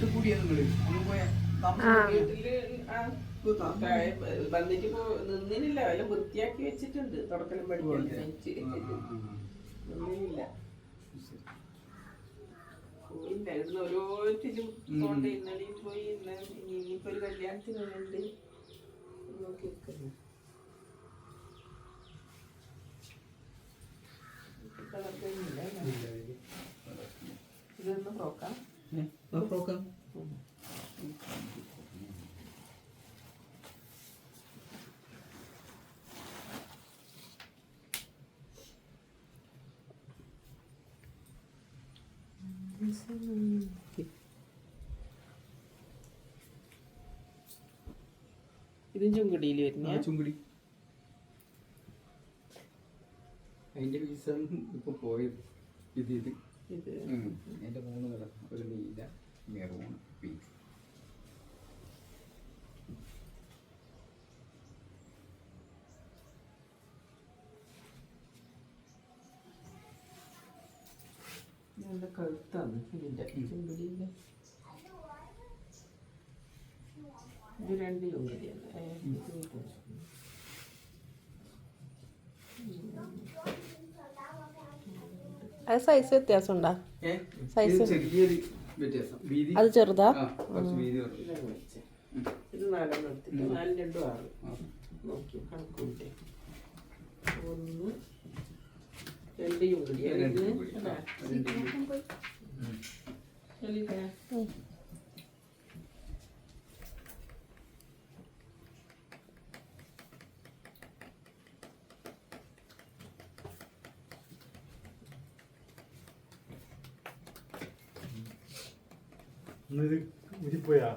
വീട്ടിൽ കൂടിയാ നിങ്ങൾ അന്ന് പോയ ആ. വീട്ടിൽ ആ താഴെ വന്നിട്ട് ഇപ്പൊ നിന്നിനില്ല. എല്ലാം വൃത്തിയാക്കി വെച്ചിട്ടുണ്ട്. തുടക്കലും പോയില്ല ഇന്ന് ഓരോരുത്തരും ഇന്നലെയും പോയി ഇന്ന് ഇനി ഇനിയിപ്പോ ഒരു കല്യാണത്തിന് വേണ്ടി? നോക്കി നിൽക്കുന്നു ഇതൊന്ന് നോക്കാം. ഫ്രോക്കാം ഇതും ചുങ്കടിയിൽ വരുന്ന ചുങ്കുടി അതിന്റെ പീസ ഇപ്പൊ പോയത് ഇത് ഇത് ഇത് മൂന്ന് കളർ. ഒരു നീല മെറൂൺ പിങ്ക് നല്ല കഴുത്താണ് ഇതിന്റെ. ചുങ്കടിന്റെ ഇത് രണ്ട് ചുങ്കടിയാണ് ഏ, ഇത് ഇത്. അത് സൈസ് വ്യത്യാസം. ഉണ്ടോ സൈസ് അത് ചെറുതാ? കുറച്ച് വീതി കുറവ്. ഇത് നാലെണ്ണം എടുത്തിട്ട് നാല് രണ്ടും ആറ്. നോക്കി കണക്ക് കൂട്ടി ഒന്ന് രണ്ട് ചുങ്കടി 你你不会啊？